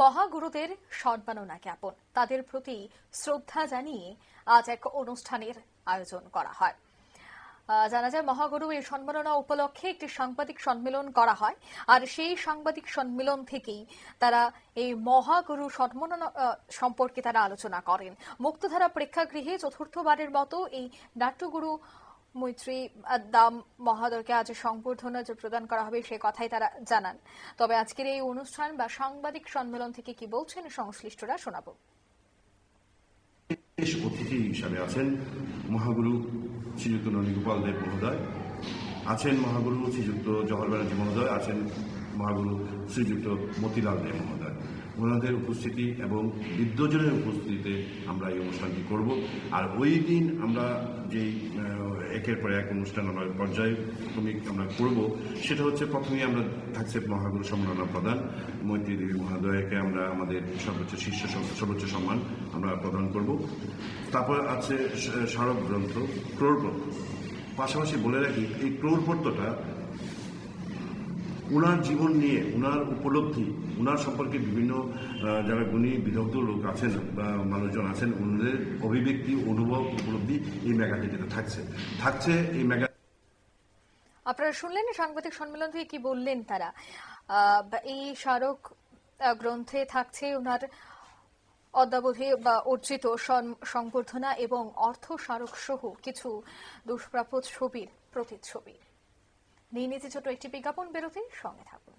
মহাগুরুদের সম্মাননা জ্ঞাপন। তাদের প্রতি শ্রদ্ধা জানিয়ে আজ এক অনুষ্ঠানের আয়োজন করা হয়। জানা যায়, মহাগুরু এই সম্মাননা উপলক্ষে একটি সাংবাদিক সম্মেলন করা হয়। আর সেই সাংবাদিক সম্মেলন থেকেই তারা এই মহাগুরু সম্মাননা সম্পর্কে তারা আলোচনা করেন। মুক্তধারা প্রেক্ষাগৃহে চতুর্থবারের মতো এই নাট্যগুরু মৈত্রী দাম মহাদরকে আজ সংবর্ধনা যে প্রদান করা হবে সে কথাই তারা জানান। তবে আজকের এই অনুষ্ঠান বা সাংবাদিক সম্মেলন থেকে কি বলছেন সংশ্লিষ্টরা শোনাব। অতিথি হিসাবে আছেন মহাগুরু শ্রীযুক্ত ননীগোপাল দেব মহোদয়, আছেন মহাগুরু শ্রীযুক্ত জওহর ব্যানার্জি মহোদয়, আছেন মহাগুরু শ্রীযুক্ত মতিলাল দেব মহোদয়। ওনাদের উপস্থিতি এবং বিদ্বজনের উপস্থিতিতে আমরা এই অনুষ্ঠানটি করব। আর ওই দিন আমরা যেই একের পর এক অনুষ্ঠান আমরা পর্যায়ক্রমিক আমরা করব, সেটা হচ্ছে প্রথমেই আমরা থাকছে মহাগুরু সম্মাননা প্রদান। মৈত্রী দেবী মহোদয়কে আমরা আমাদের সর্বোচ্চ শীর্ষ সর্বোচ্চ সম্মান আমরা প্রদান করব। তারপর আছে স্মারক গ্রন্থ, ক্রোড়পত্র। পাশাপাশি বলে রাখি, এই ক্রোড়পত্রটা উনার জীবন নিয়ে, উনার উপলব্ধি, উনার সম্পর্কে বিভিন্ন যারা গুণী বিদগ্ধ লোক আছেন, বা মানুষজন আছেন ওনাদের অভিব্যক্তি, অনুভব, উপলব্ধি এই ম্যাগাজিনটিতে থাকছে। থাকছে এই ম্যাগা আপনারা শুনলেন সাংবাদিক সম্মেলন থেকে কি বললেন তারা? এই স্মারক গ্রন্থে থাকছে ওনার অদ্যাবধি বা অর্জিত সংবর্ধনা এবং অর্থ স্মারক সহ কিছু দুষ্প্রাপ্য ছবির প্রতিচ্ছবি। নিয়ে নিতে ছোট একটি বিজ্ঞাপন। বেরোতে সঙ্গে থাকুন।